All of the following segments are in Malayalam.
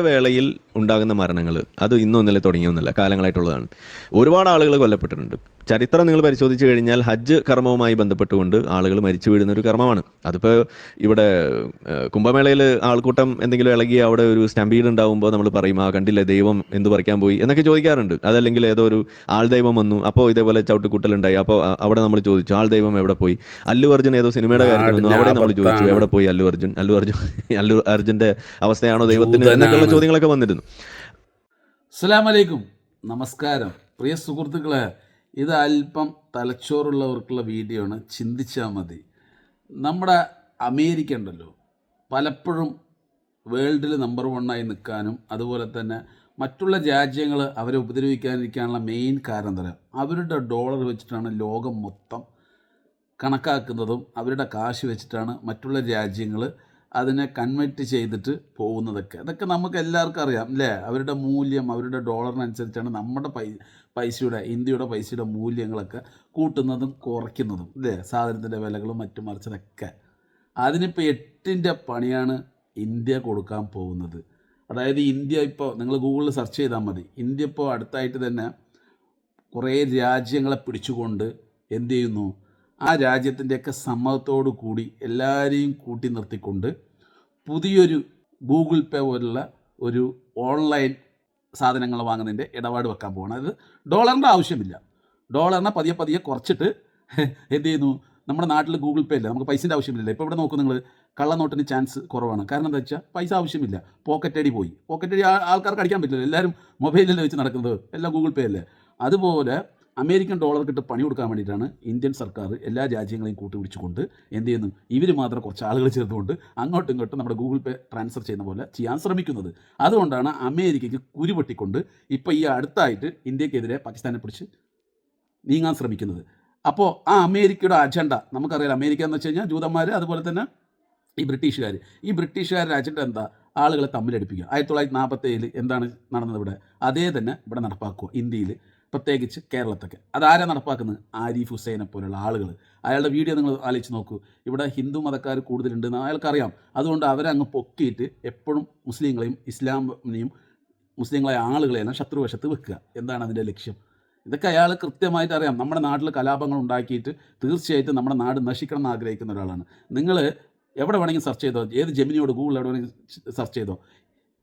വേളയിൽ ഉണ്ടാകുന്ന മരണങ്ങൾ അത് ഇന്നും ഇന്നലെ തുടങ്ങിയൊന്നുമല്ല കാലങ്ങളായിട്ടുള്ളതാണ്. ഒരുപാട് ആളുകൾ കൊല്ലപ്പെട്ടിട്ടുണ്ട്. ചരിത്രം നിങ്ങൾ പരിശോധിച്ച് കഴിഞ്ഞാൽ ഹജ്ജ് കർമ്മവുമായി ബന്ധപ്പെട്ടുകൊണ്ട് ആളുകൾ മരിച്ചു വീഴുന്ന ഒരു കർമ്മമാണ്. അതിപ്പോൾ ഇവിടെ കുംഭമേളയിൽ ആൾക്കൂട്ടം എന്തെങ്കിലും ഇളകി അവിടെ ഒരു സ്റ്റംപീഡ് ഉണ്ടാവുമ്പോൾ നമ്മൾ പറയും ആ കണ്ടില്ലേ ദൈവം എന്ത് പറിക്കാൻ പോയി എന്നൊക്കെ ചോദിക്കാറുണ്ട്. അതല്ലെങ്കിൽ ഏതോ ഒരു ആൾ ദൈവം വന്നു അപ്പോൾ ഇതേപോലെ ചവിട്ടുകൂട്ടലുണ്ടായി അപ്പോൾ അവിടെ നമ്മൾ ചോദിച്ചു ആൾ ദൈവം എവിടെ പോയി? അല്ലു അർജുൻ ഏതോ സിനിമയുടെ കാര്യം വന്നു അവിടെ നമ്മൾ ചോദിച്ചു എവിടെ പോയി അല്ലു അർജുൻ? അല്ലു അർജുൻ അല്ലു അർജുന്റെ അവസ്ഥയാണോ ദൈവത്തിന് എന്നൊക്കെയുള്ള ചോദ്യങ്ങളൊക്കെ വന്നിരുന്നു. അസ്സാം വലൈക്കും നമസ്കാരം. പ്രിയ സുഹൃത്തുക്കളെ ഇത് അല്പം തലച്ചോറുള്ളവർക്കുള്ള വീഡിയോ ആണ്. ചിന്തിച്ചാൽ മതി. നമ്മുടെ അമേരിക്ക ഉണ്ടല്ലോ. പലപ്പോഴും വേൾഡിൽ നമ്പർ വണ്ണായി നിൽക്കാനും അതുപോലെ തന്നെ മറ്റുള്ള രാജ്യങ്ങൾ അവരെ ഉപദ്രവിക്കാതിരിക്കാനുള്ള മെയിൻ കാരണം തരാം അവരുടെ ഡോളർ വെച്ചിട്ടാണ് ലോകം മൊത്തം കണക്കാക്കുന്നതും അവരുടെ കാശ് വെച്ചിട്ടാണ് മറ്റുള്ള രാജ്യങ്ങൾ അതിനെ കൺവെർട്ട് ചെയ്തിട്ട് പോകുന്നതൊക്കെ. അതൊക്കെ നമുക്ക് എല്ലാവർക്കും അറിയാം അല്ലേ? അവരുടെ മൂല്യം അവരുടെ ഡോളറിനനുസരിച്ചാണ് നമ്മുടെ പൈ പൈസയുടെ ഇന്ത്യയുടെ പൈസയുടെ മൂല്യങ്ങളൊക്കെ കൂട്ടുന്നതും കുറയ്ക്കുന്നതും അല്ലേ സാധനത്തിന്റെ വിലകളും മറ്റും മറിച്ചതൊക്കെ. അതിനിപ്പോൾ എട്ടിന്റെ പണിയാണ് ഇന്ത്യ കൊടുക്കാൻ പോകുന്നത്. അതായത് ഇന്ത്യ ഇപ്പോൾ നിങ്ങൾ ഗൂഗിളിൽ സെർച്ച് ചെയ്താൽ മതി. ഇന്ത്യ ഇപ്പോൾ അടുത്തായിട്ട് തന്നെ കുറേ രാജ്യങ്ങളെ പിടിച്ചുകൊണ്ട് എന്ത് ചെയ്യുന്നു? ആ രാജ്യത്തിന്റെയൊക്കെ സമ്മതത്തോടു കൂടി എല്ലാവരെയും കൂട്ടി നിർത്തിക്കൊണ്ട് പുതിയൊരു ഗൂഗിൾ പേ പോലുള്ള ഒരു ഓൺലൈൻ സാധനങ്ങൾ വാങ്ങുന്നതിന്റെ ഇടപാട് വെക്കാൻ പോകണം അത് ഡോളറിന്റെ ആവശ്യമില്ല. ഡോളറിനെ പതിയെ പതിയെ കുറച്ചിട്ട് എന്ത് ചെയ്യുന്നു? നമ്മുടെ നാട്ടിൽ ഗൂഗിൾ പേ ഇല്ല. നമുക്ക് പൈസന്റെ ആവശ്യമില്ല ഇപ്പോൾ ഇവിടെ നോക്കും നിങ്ങൾ കള്ളനോട്ടിന് ചാൻസ് കുറവാണ്. കാരണം എന്താ വെച്ചാൽ പൈസ ആവശ്യമില്ല. പോക്കറ്റ് അടി പോയി. പോക്കറ്റ് അടി ആൾക്കാർക്ക് അടിക്കാൻ പറ്റില്ല. എല്ലാവരും മൊബൈലിൽ വെച്ച് നടക്കുന്നത്. എല്ലാം ഗൂഗിൾ പേ അല്ലേ? അതുപോലെ അമേരിക്കൻ ഡോളർ കിട്ട് പണി കൊടുക്കാൻ വേണ്ടിയിട്ടാണ് ഇന്ത്യൻ സർക്കാർ എല്ലാ രാജ്യങ്ങളെയും കൂട്ടി കൂട്ടുപിടിച്ചുകൊണ്ട് എന്ത് ചെയ്യുന്നു? ഇവർ മാത്രം കുറച്ച് ആളുകൾ ചേർത്തുകൊണ്ട് അങ്ങോട്ടും ഇങ്ങോട്ടും നമ്മുടെ ഗൂഗിൾ പേ ട്രാൻസ്ഫർ ചെയ്യുന്ന പോലെ ചെയ്യാൻ ശ്രമിക്കുന്നത്. അതുകൊണ്ടാണ് അമേരിക്കയ്ക്ക് കുരുപൊട്ടിക്കൊണ്ട് ഇപ്പോൾ ഈ അടുത്തായിട്ട് ഇന്ത്യക്കെതിരെ പാകിസ്ഥാനെ പിടിച്ച് നീങ്ങാൻ ശ്രമിക്കുന്നത്. അപ്പോൾ ആ അമേരിക്കയുടെ അജണ്ട നമുക്കറിയാം അമേരിക്ക എന്ന് വെച്ച് കഴിഞ്ഞാൽ ജൂതന്മാർ അതുപോലെ തന്നെ ഈ ബ്രിട്ടീഷുകാർ ഈ ബ്രിട്ടീഷുകാരുടെ അജണ്ട എന്താ? ആളുകളെ തമ്മിലടിപ്പിക്കുക. ആയിരത്തി തൊള്ളായിരത്തി നാൽപ്പത്തേഴിൽ എന്താണ് നടന്നത് ഇവിടെ? അതേ തന്നെ ഇവിടെ നടപ്പാക്കുക. ഇന്ത്യയിൽ പ്രത്യേകിച്ച് കേരളത്തൊക്കെ അതാരാ നടപ്പാക്കുന്നത്? ആരിഫ് ഹുസൈനെ പോലുള്ള ആളുകൾ അയാളുടെ വീഡിയോ നിങ്ങൾ ആലോചിച്ച് നോക്കൂ. ഇവിടെ ഹിന്ദു മതക്കാർ കൂടുതലുണ്ടെന്ന് അയാൾക്കറിയാം. അതുകൊണ്ട് അവരെ അങ്ങ് പൊക്കിയിട്ട് എപ്പോഴും മുസ്ലിങ്ങളെയും ഇസ്ലാമിനെയും മുസ്ലിങ്ങളായ ആളുകളെയെല്ലാം ശത്രുവശത്ത് വെക്കുക. എന്താണ് അതിന്റെ ലക്ഷ്യം? ഇതൊക്കെ അയാൾ കൃത്യമായിട്ട് അറിയാം. നമ്മുടെ നാട്ടിൽ കലാപങ്ങൾ ഉണ്ടാക്കിയിട്ട് തീർച്ചയായിട്ടും നമ്മുടെ നാട് നശിക്കണം എന്ന് ആഗ്രഹിക്കുന്ന ഒരാളാണ്. നിങ്ങൾ എവിടെ വേണമെങ്കിലും സെർച്ച് ചെയ്തോ? ഏത് ജെമിനിയോട് ഗൂഗിൾ എവിടെ വേണമെങ്കിലും സെർച്ച് ചെയ്തോ?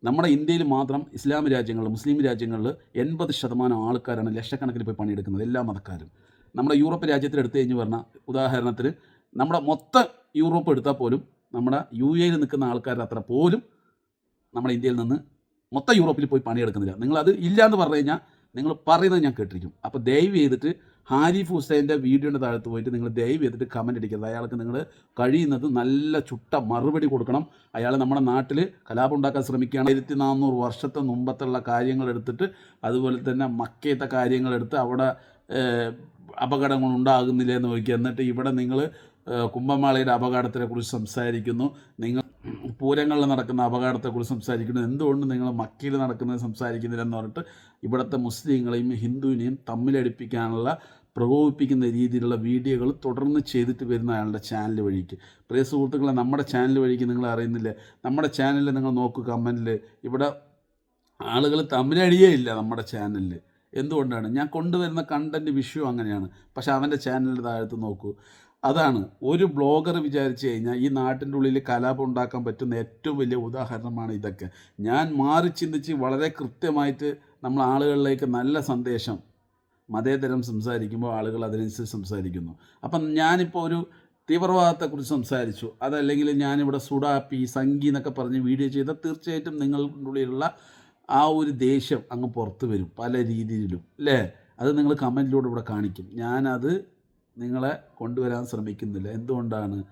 നമ്മുടെ ഇന്ത്യയിൽ മാത്രം ഇസ്ലാം രാജ്യങ്ങളിൽ മുസ്ലിം രാജ്യങ്ങളിൽ എൺപത് ശതമാനം ആൾക്കാരാണ് ലക്ഷക്കണക്കിന് പോയി പണിയെടുക്കുന്നത് എല്ലാ മതക്കാരും. നമ്മുടെ യൂറോപ്പ് രാജ്യത്തിൽ എടുത്തു കഴിഞ്ഞ് പറഞ്ഞാൽ ഉദാഹരണത്തിന് നമ്മുടെ മൊത്തം യൂറോപ്പ് എടുത്താൽ പോലും നമ്മുടെ യു എയിൽ നിൽക്കുന്ന ആൾക്കാരുടെ അത്ര പോലും നമ്മുടെ ഇന്ത്യയിൽ നിന്ന് മൊത്തം യൂറോപ്പിൽ പോയി പണിയെടുക്കുന്നില്ല. നിങ്ങളത് ഇല്ല എന്ന് പറഞ്ഞു കഴിഞ്ഞാൽ നിങ്ങൾ പറയുന്നത് ഞാൻ കേട്ടിരിക്കും. അപ്പോൾ ദയവ് ചെയ്തിട്ട് ഹാരിഫ് ഹുസൈന്റെ വീഡിയോയുടെ താഴത്ത് പോയിട്ട് നിങ്ങൾ ദയവ് ചെയ്തിട്ട് കമന്റ് അടിക്കരുത്. അയാൾക്ക് നിങ്ങൾ കഴിയുന്നത് നല്ല ചുട്ട മറുപടി കൊടുക്കണം. അയാൾ നമ്മുടെ നാട്ടിൽ കലാപം ഉണ്ടാക്കാൻ ശ്രമിക്കുകയാണ്. ആയിരത്തി നാനൂറ് വർഷത്തെ മുമ്പത്തുള്ള കാര്യങ്ങൾ എടുത്തിട്ട് അതുപോലെ തന്നെ മക്കയത്തെ കാര്യങ്ങൾ എടുത്ത് അവിടെ അപകടങ്ങൾ ഉണ്ടാകുന്നില്ല എന്ന് നോക്കി എന്നിട്ട് ഇവിടെ നിങ്ങൾ കുംഭമാളയുടെ അപകടത്തിനെക്കുറിച്ച് സംസാരിക്കുന്നു. നിങ്ങൾ പൂരങ്ങളിൽ നടക്കുന്ന അപകടത്തെക്കുറിച്ച് സംസാരിക്കുന്നു എന്തുകൊണ്ട് നിങ്ങൾ മക്കയിൽ നടക്കുന്നത് സംസാരിക്കുന്നില്ല എന്ന് പറഞ്ഞിട്ട് ഇവിടുത്തെ മുസ്ലിങ്ങളെയും ഹിന്ദുവിനെയും തമ്മിലടിപ്പിക്കാനുള്ള പ്രകോപിപ്പിക്കുന്ന രീതിയിലുള്ള വീഡിയോകൾ തുടർന്ന് ചെയ്തിട്ട് വരുന്ന അയാളുടെ ചാനൽ വഴിക്ക്. പ്രിയ സുഹൃത്തുക്കളെ നമ്മുടെ ചാനൽ വഴിക്ക് നിങ്ങൾ അറിയുന്നില്ലേ? നമ്മുടെ ചാനലിൽ നിങ്ങൾ നോക്കുക കമന്റിൽ ഇവിടെ ആളുകൾ തമ്മിലടിയേ ഇല്ല നമ്മുടെ ചാനലിൽ എന്തുകൊണ്ടാണ്? ഞാൻ കൊണ്ടുവരുന്ന കണ്ടന്റ് വിഷയം അങ്ങനെയാണ്. പക്ഷേ അവന്റെ ചാനലിന്റെ താഴത്ത് നോക്കൂ. അതാണ്. ഒരു ബ്ലോഗർ വിചാരിച്ചു കഴിഞ്ഞാൽ ഈ നാട്ടിന്റെ ഉള്ളിൽ കലാപം ഉണ്ടാക്കാൻ പറ്റുന്ന ഏറ്റവും വലിയ ഉദാഹരണമാണ് ഇതൊക്കെ. ഞാൻ മാറി ചിന്തിച്ച് വളരെ കൃത്യമായിട്ട് നമ്മൾ ആളുകളിലേക്ക് നല്ല സന്ദേശം മതേതരം സംസാരിക്കുമ്പോൾ ആളുകൾ അതിനനുസരിച്ച് സംസാരിക്കുന്നു. അപ്പം ഞാനിപ്പോൾ ഒരു തീവ്രവാദത്തെക്കുറിച്ച് സംസാരിച്ചു. അതല്ലെങ്കിൽ ഞാനിവിടെ സുഡാപ്പി സംഗി എന്നൊക്കെ പറഞ്ഞ് വീഡിയോ ചെയ്താൽ തീർച്ചയായിട്ടും നിങ്ങളുടെ ഉള്ളിലുള്ള ആ ഒരു ദേഷ്യം അങ്ങ് പുറത്തു വരും പല രീതിയിലും അല്ലേ? അത് നിങ്ങൾ കമന്റിലൂടെ ഇവിടെ കാണിക്കും. ഞാനത് നിങ്ങളെ കൊണ്ടുവരാൻ ശ്രമിക്കുന്നില്ല. എന്തുകൊണ്ടാണ്?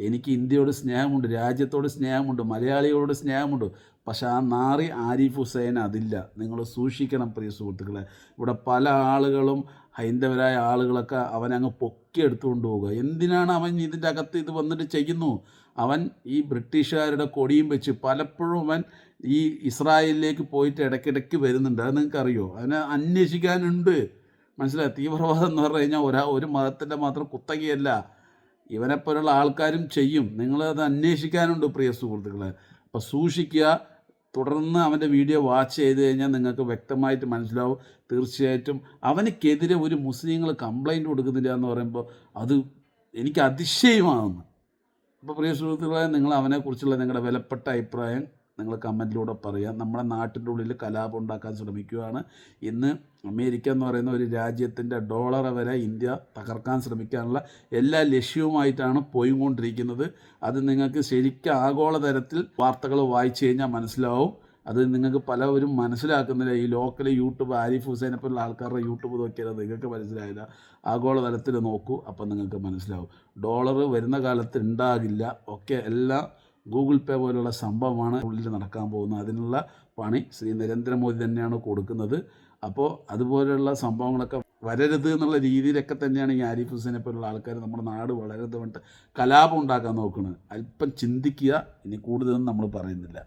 എനിക്ക് ഇന്ത്യയോട് സ്നേഹമുണ്ട് രാജ്യത്തോട് സ്നേഹമുണ്ട് മലയാളികളോട് സ്നേഹമുണ്ട്. പക്ഷേ ആ നാറി ആരിഫ് ഹുസൈൻ അതില്ല. നിങ്ങൾ സൂക്ഷിക്കണം പ്രിയ സുഹൃത്തുക്കളെ. ഇവിടെ പല ആളുകളും ഹൈന്ദവരായ ആളുകളൊക്കെ അവനങ്ങ് അങ്ങ് പൊക്കി എടുത്തുകൊണ്ട് പോവുക. എന്തിനാണ് അവൻ ഇതിന്റെ അകത്ത് ഇത് വന്നിട്ട് ചെയ്യുന്നു? അവൻ ഈ ബ്രിട്ടീഷുകാരുടെ കൊടിയും വെച്ച് പലപ്പോഴും അവൻ ഈ ഇസ്രായേലിലേക്ക് പോയിട്ട് ഇടയ്ക്കിടയ്ക്ക് വരുന്നുണ്ട്. അത് നിങ്ങൾക്കറിയോ? അതിനെ അന്വേഷിക്കാനുണ്ട്. മനസ്സിലായി? തീവ്രവാദം എന്ന് പറഞ്ഞു കഴിഞ്ഞാൽ ഒരാ ഒരു മതത്തിന്റെ മാത്രം കുത്തകയല്ല. ഇവനെപ്പോലുള്ള ആൾക്കാരും ചെയ്യും. നിങ്ങളത് അന്വേഷിക്കാനുണ്ട് പ്രിയ സുഹൃത്തുക്കളെ. അപ്പോൾ സൂക്ഷിക്കുക. തുടർന്ന് അവന്റെ വീഡിയോ വാച്ച് ചെയ്ത് കഴിഞ്ഞാൽ നിങ്ങൾക്ക് വ്യക്തമായിട്ട് മനസ്സിലാവും. തീർച്ചയായിട്ടും അവനക്കെതിരെ ഒരു മുസ്ലിങ്ങൾ കംപ്ലൈന്റ് കൊടുക്കുന്നില്ല എന്ന് പറയുമ്പോൾ അത് എനിക്ക് അതിശയമാകുന്നു. അപ്പോൾ പ്രിയ സുഹൃത്തുക്കളെ നിങ്ങൾ അവനെക്കുറിച്ചുള്ള നിങ്ങളുടെ വിലപ്പെട്ട അഭിപ്രായം നിങ്ങൾ കമന്റിലൂടെ പറയാം. നമ്മുടെ നാട്ടിന്റെ ഉള്ളിൽ കലാപം ഉണ്ടാക്കാൻ ശ്രമിക്കുകയാണ്. ഇന്ന് അമേരിക്ക എന്ന് പറയുന്ന ഒരു രാജ്യത്തിന്റെ ഡോളർ വരെ ഇന്ത്യ തകർക്കാൻ ശ്രമിക്കാനുള്ള എല്ലാ ലക്ഷ്യവുമായിട്ടാണ് പോയിക്കൊണ്ടിരിക്കുന്നത്. അത് നിങ്ങൾക്ക് ശരിക്കും ആഗോളതലത്തിൽ വാർത്തകൾ വായിച്ചു കഴിഞ്ഞാൽ മനസ്സിലാവും. അത് നിങ്ങൾക്ക് പലവരും മനസ്സിലാക്കുന്നില്ല. ഈ ലോക്കൽ യൂട്യൂബ് ആരിഫ് ഹുസൈനെ പോലുള്ള ആൾക്കാരുടെ യൂട്യൂബ് നോക്കിയാൽ നിങ്ങൾക്ക് മനസ്സിലായില്ല. ആഗോളതലത്തിൽ നോക്കൂ അപ്പം നിങ്ങൾക്ക് മനസ്സിലാവും. ഡോളർ വരുന്ന കാലത്ത് ഉണ്ടാകില്ല. ഒക്കെ എല്ലാം ഗൂഗിൾ പേ പോലുള്ള സംഭവമാണ് ഉള്ളിൽ നടക്കാൻ പോകുന്നത്. അതിനുള്ള പണി ശ്രീ നരേന്ദ്രമോദി തന്നെയാണ് കൊടുക്കുന്നത്. അപ്പോൾ അതുപോലെയുള്ള സംഭവങ്ങളൊക്കെ വരരുത് എന്നുള്ള രീതിയിലൊക്കെ തന്നെയാണ് ഈ ആരിഫ് ഹുസൈനെ പോലുള്ള ആൾക്കാർ നമ്മുടെ നാട് വളരെ വേണ്ട കലാപം ഉണ്ടാക്കാൻ നോക്കുന്നത്. അല്പം ചിന്തിക്കുക ഇനി കൂടുതലൊന്നും നമ്മൾ പറയുന്നില്ല.